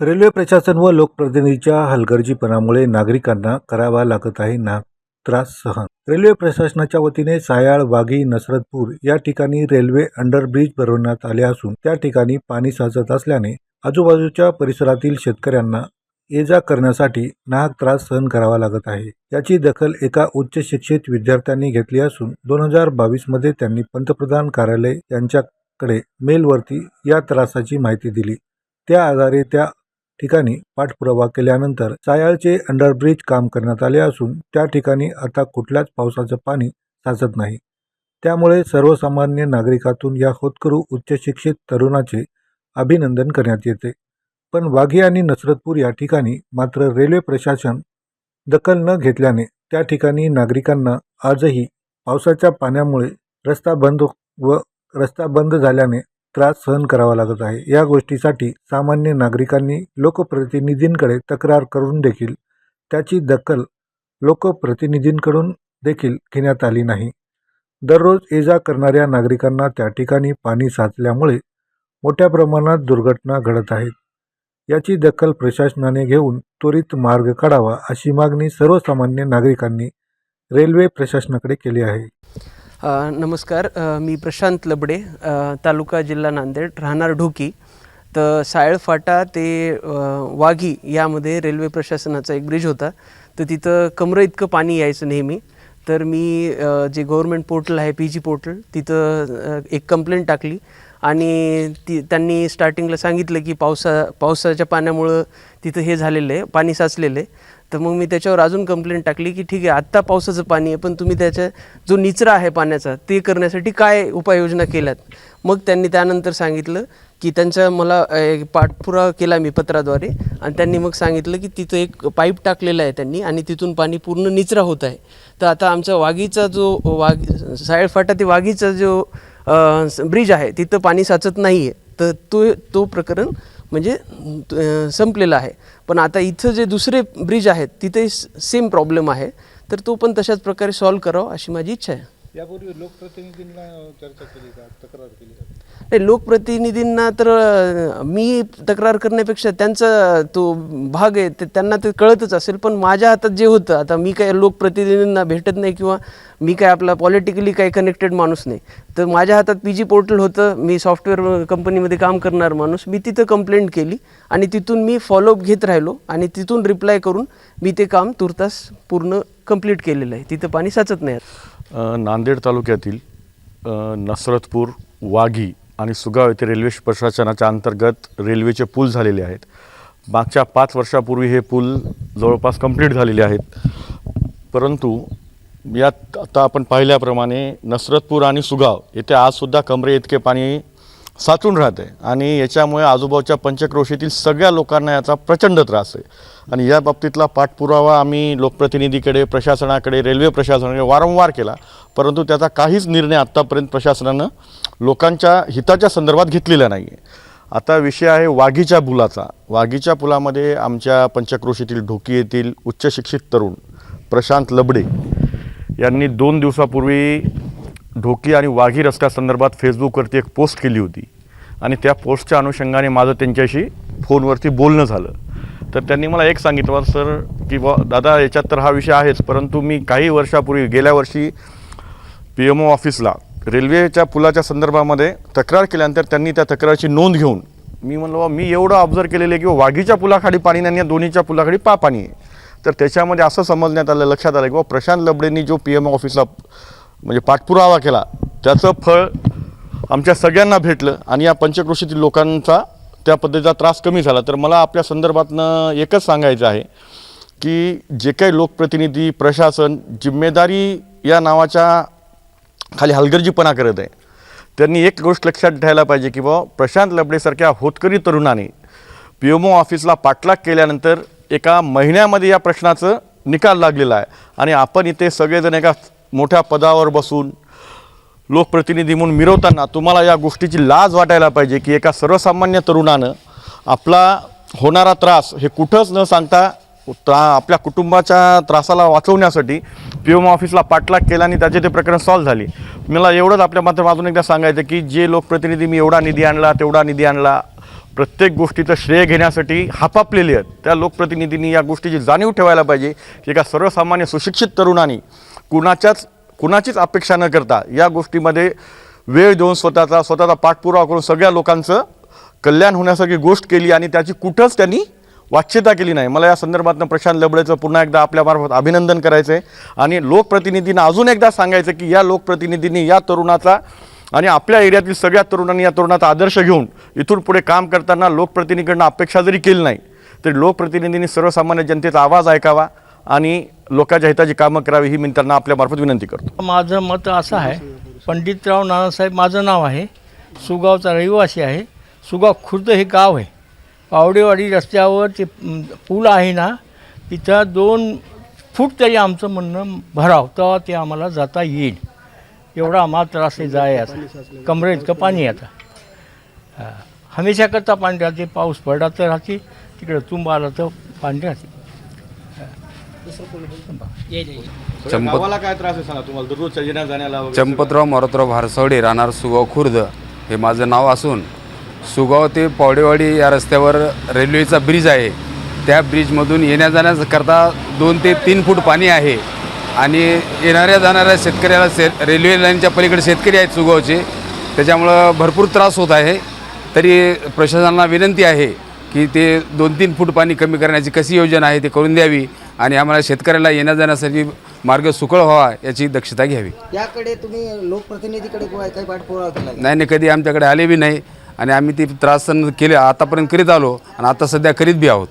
Railway प्रशासन व लोकप्रतिनिधीच्या हलगर्जीपणामुळे नागरिकांना करावा लागत आहे नाग त्रास सहन. रेल्वे प्रशासनाच्या वतीने सायाळ वाघी नसरतपूर या ठिकाणी रेल्वे अंडरब्रिज बनवण्यात आले असून त्या ठिकाणी पाणी साचत असल्याने आजूबाजूच्या परिसरातील शेतकऱ्यांना ये जा करण्यासाठी नाहक त्रास सहन करावा लागत आहे. याची दखल एका उच्च शिक्षित विद्यार्थ्यांनी घेतली असून दोन हजार बावीसमध्ये त्यांनी पंतप्रधान कार्यालय यांच्याकडे मेलवरती या त्रासाची माहिती दिली. त्या आधारे त्या ठिकाणी पाठपुरावा केल्यानंतर सायाळचे अंडरब्रिज काम करण्यात आले असून त्या ठिकाणी आता कुठल्याच पावसाचं पाणी साचत नाही. त्यामुळे सर्वसामान्य नागरिकातून या होतकरू उच्चशिक्षित तरुणाचे अभिनंदन करण्यात येते. पण वाघी आणि नसरतपूर या ठिकाणी मात्र रेल्वे प्रशासन दखल न घेतल्याने त्या ठिकाणी नागरिकांना आजही पावसाच्या पाण्यामुळे रस्ता बंद व रस्ता बंद झाल्याने त्रास सहन करावा लागत आहे. या गोष्टीसाठी सामान्य नागरिकांनी लोकप्रतिनिधींकडे तक्रार करून देखील त्याची दखल लोकप्रतिनिधींकडून देखील घेण्यात आली नाही. दररोज ये जा करणाऱ्या नागरिकांना त्या ठिकाणी पाणी साचल्यामुळे मोठ्या प्रमाणात दुर्घटना घडत आहेत. याची दखल प्रशासनाने घेऊन त्वरित मार्ग काढावा अशी मागणी सर्वसामान्य नागरिकांनी रेल्वे प्रशासनाकडे केली आहे. नमस्कार. मी प्रशांत लबडे तालुका जिल्हा नांदेड राहणार ढोकी. तर सायळ फाटा ते वाघी यामध्ये रेल्वे प्रशासनाचा एक ब्रिज होता. तर तिथं कमरं इतकं पाणी यायचं नेहमी. तर मी जे गव्हर्मेंट पोर्टल आहे पी जी पोर्टल तिथं एक कंप्लेंट टाकली. आणि ती त्यांनी स्टार्टिंगला सांगितलं की पावसा पावसाच्या पाण्यामुळं तिथं हे झालेलं आहे पाणी साचलेलं आहे. तर मग मी त्याच्यावर अजून कंप्लेंट टाकली की ठीक आहे आत्ता पावसाचं पाणी आहे पण तुम्ही त्याच्या जो निचरा आहे पाण्याचा ते करण्यासाठी काय उपाययोजना केल्यात? मग त्यांनी त्यानंतर सांगितलं की त्यांचा मला एक पाठपुरावा केला मी पत्राद्वारे आणि त्यांनी मग सांगितलं की तिथं एक पाईप टाकलेला आहे त्यांनी आणि तिथून पाणी पूर्ण निचरा होत आहे. तर आता आमचा वाघीचा जो वाघ सायळफाटा ते वाघीचा जो ब्रिज आहे तिथं पाणी साचत नाही आहे तर तो तो प्रकरण म्हणजे संपलेलं आहे. पण आता इथं जे दुसरे ब्रिज आहेत तिथे सेम प्रॉब्लेम आहे. तर तो पण तशाच प्रकारे सॉल्व्ह करावा अशी माझी इच्छा आहे. यापूर्वी लोकप्रतिनिधींना चर्चा केली का? तक्रार केली का? नाही लोकप्रतिनिधींना तर अ, मी तक्रार करण्यापेक्षा त्यांचा तो भाग आहे ते त्यांना ते कळतच असेल पण माझ्या हातात जे होतं आता मी काय लोकप्रतिनिधींना भेटत नाही किंवा मी काय आपला पॉलिटिकली काही कनेक्टेड माणूस नाही. तर माझ्या हातात पी जी पोर्टल होतं मी सॉफ्टवेअर कंपनीमध्ये काम करणार माणूस मी तिथं कंप्लेंट केली आणि तिथून मी फॉलोअप घेत राहिलो आणि तिथून रिप्लाय करून मी ते काम तुर्तास पूर्ण कंप्लीट केलेलं आहे. तिथं पाणी साचत नाही नांदेड तालुक्यातील नसरतपूर वाघी आणि सुगाव येथे रेल्वे प्रशासनाच्या अंतर्गत रेल्वेचे पूल झालेले आहेत. मागच्या पाच वर्षापूर्वी हे पूल जवळपास कंप्लीट झालेले आहेत. परंतु यात आता आपण पाहिल्याप्रमाणे नसरतपूर आणि सुगाव येथे आजसुद्धा कमरे इतके पाणी साचून राहते. आणि याच्यामुळे आजूबाजूच्या पंचक्रोशीतील सगळ्या लोकांना याचा प्रचंड त्रास आहे. आणि या बाबतीतला पाठपुरावा आम्ही लोकप्रतिनिधीकडे प्रशासनाकडे रेल्वे प्रशासनाकडे वारंवार केला. परंतु त्याचा काहीच निर्णय आत्तापर्यंत प्रशासनानं लोकांच्या हिताच्या संदर्भात घेतलेला नाही आहे आता विषय आहे वाघीच्या पुलाचा. वाघीच्या पुलामध्ये आमच्या पंचक्रोशीतील ढोकी येथील उच्चशिक्षित तरुण प्रशांत लबडे यांनी दोन दिवसापूर्वी ढोकी आणि वाघी रस्त्यासंदर्भात फेसबुकवरती एक पोस्ट केली होती. आणि त्या पोस्टच्या अनुषंगाने माझं त्यांच्याशी फोनवरती बोलणं झालं. तर त्यांनी मला एक सांगितलं सर की बा दादा याच्यात तर हा विषय आहेच परंतु मी काही वर्षापूर्वी गेल्या वर्षी पी एम ओ ऑफिसला रेल्वेच्या पुलाच्या संदर्भामध्ये तक्रार केल्यानंतर त्यांनी त्या तक्रारची नोंद घेऊन मी म्हणलो बा मी एवढं ऑब्झर्व केलेलं आहे की वाघीच्या पुलाखाली पाणी नाही आणि या दोन्हीच्या पुलाखाली पा पाणी आहे. तर त्याच्यामध्ये असं समजण्यात आलं लक्षात आलं की बा प्रशांत लबडेंनी जो पी एम ओ ऑफिसला म्हणजे पाठपुरावा केला. त्याचं फळ आमच्या सगळ्यांना भेटलं आणि या पंचक्रोशीतील लोकांचा त्या पद्धतीचा त्रास कमी झाला. तर मला आपल्या संदर्भातनं एकच सांगायचं आहे की जे काही लोकप्रतिनिधी प्रशासन जिम्मेदारी या नावाच्या खाली हलगर्जीपणा करत आहे. त्यांनी एक गोष्ट लक्षात ठेवायला पाहिजे की बाबा प्रशांत लबडेसारख्या होतकरी तरुणाने पी एम ओ ऑफिसला पाठलाग केल्यानंतर एका महिन्यामध्ये या प्रश्नाचं निकाल लागलेला आहे. आणि आपण इथे सगळेजण एका मोठ्या पदावर बसून लोकप्रतिनिधी म्हणून मिरवताना तुम्हाला या गोष्टीची लाज वाटायला पाहिजे की एका सर्वसामान्य तरुणानं आपला होणारा त्रास हे कुठंच न सांगता त्रा आपल्या कुटुंबाच्या त्रासाला वाचवण्यासाठी पी एम ऑफिसला पाठलाग केला आणि त्याचे ते प्रकरण सॉल्व्ह झाले. मला एवढंच आपल्या माध्यमातून अजून एकदा सांगायचं की जे लोकप्रतिनिधी मी एवढा निधी आणला तेवढा निधी आणला प्रत्येक गोष्टीचं श्रेय घेण्यासाठी हापापलेले आहेत. त्या लोकप्रतिनिधींनी या गोष्टीची जाणीव ठेवायला पाहिजे की एका सर्वसामान्य सुशिक्षित तरुणांनी कुणाच्याच कुणाचीच अपेक्षा न करता या गोष्टीमध्ये वेळ देऊन स्वतःचा स्वतःचा पाठपुरावा करून सगळ्या लोकांचं कल्याण होण्यासारखी गोष्ट केली आणि त्याची कुठंच त्यांनी वाच्यता केली नाही. मला या संदर्भातनं प्रशांत लबडेचं पुन्हा एकदा आपल्यामार्फत अभिनंदन करायचं आहे आणि लोकप्रतिनिधींना अजून एकदा सांगायचं की या लोकप्रतिनिधींनी या तरुणाचा आणि आपल्या एरियातील सगळ्या तरुणांनी या तरुणाचा आदर्श घेऊन इथून पुढे काम करताना लोकप्रतिनिधीकडनं अपेक्षा जरी केली नाही तरी लोकप्रतिनिधींनी सर्वसामान्य जनतेचा आवाज ऐकावा आणि लोकांच्या हिताची कामं करावी ही मी त्यांना आपल्यामार्फत विनंती करतो. माझं मत असं आहे पंडितराव नानासाहेब माझं नाव आहे सुगावचा रहिवासी आहे सुगाव खुर्द हे गाव आहे. पावडेवाडी रस्त्यावर ते पूल आहे ना तिथं दोन फूट तरी आमचं म्हणणं भराव तेव्हा ते आम्हाला जाता येईल. एवढा आम्हाला त्रास आहे जाय आता. कमरे इतकं पाणी आता? हमेशाकरता हमेशा करता पाणी राहते पाऊस पडला तर राहते तिकडं तुंब आला तर पाणी राहते. चंपत गावाला काय त्रास आहे सांगा? तुम्हाला दररोजच्या येण्या जाण्याला वगैरे चंपतराव मारुतराव भारसवडे राहणार सुगाव खुर्द. हे माझं नाव असून सुगाव ते पावडेवाडी या रस्त्यावर रेल्वेचा ब्रिज आहे. त्या ब्रिजमधून येण्या जाण्याकरता दोन ते तीन फूट पाणी आहे. आणि येणाऱ्या जाणाऱ्या शेतकऱ्याला शे रेल्वे लाईनच्या पलीकडे शेतकरी आहेत सुगावचे. त्याच्यामुळं भरपूर त्रास होत आहे. तरी प्रशासनाला विनंती आहे की ते दोन तीन फूट पाणी कमी करण्याची कशी योजना आहे ते करून द्यावी. आणि आम्हाला शेतकऱ्याला येण्या जाण्यासाठी मार्ग सुकळ व्हावा याची दक्षता घ्यावी याकडे तुम्ही लोकप्रतिनिधीकडे काही पाठपुरावा केला का? नाही नाही कधी आमच्याकडे आले बी नाही आणि आम्ही ती त्रास सहन केले आतापर्यंत करीत आलो आणि आता सध्या करीत बी आहोत